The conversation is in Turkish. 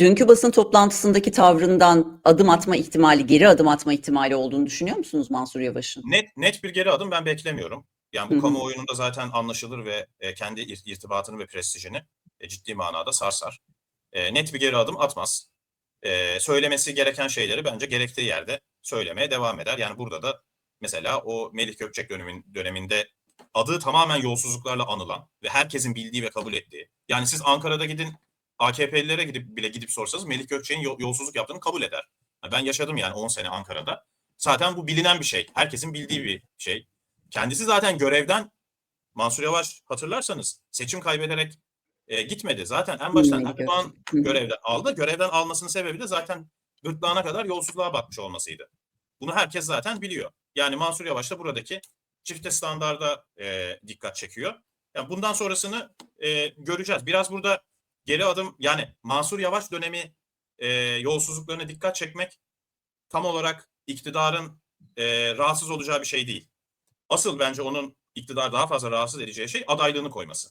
Dünkü basın toplantısındaki tavrından adım atma ihtimali, geri adım atma ihtimali olduğunu düşünüyor musunuz Mansur Yavaş'ın? Net net bir geri adım ben beklemiyorum. Yani bu Hı hı. kamuoyunun da zaten anlaşılır ve e, kendi ir- irtibatını ve prestijini e, ciddi manada sarsar. E, net bir geri adım atmaz. E, söylemesi gereken şeyleri bence gerektiği yerde söylemeye devam eder. Yani burada da mesela o Melih Gökçek dönemin, döneminde adı tamamen yolsuzluklarla anılan ve herkesin bildiği ve kabul ettiği. Yani siz Ankara'da gidin AKP'lilere gidip bile gidip sorsanız Melih Gökçek'in yol- yolsuzluk yaptığını kabul eder. Ben yaşadım yani 10 sene Ankara'da. Zaten bu bilinen bir şey. Herkesin bildiği bir şey. Kendisi zaten görevden Mansur Yavaş hatırlarsanız seçim kaybederek e, gitmedi. Zaten en baştan Erdoğan görevden aldı. Görevden almasının sebebi de zaten gırtlağına kadar yolsuzluğa batmış olmasıydı. Bunu herkes zaten biliyor. Yani Mansur Yavaş da buradaki çifte standarda e, dikkat çekiyor. Yani bundan sonrasını e, göreceğiz. Biraz burada geri adım yani Mansur Yavaş dönemi e, yolsuzluklarına dikkat çekmek tam olarak iktidarın e, rahatsız olacağı bir şey değil. Asıl bence onun iktidar daha fazla rahatsız edeceği şey adaylığını koyması.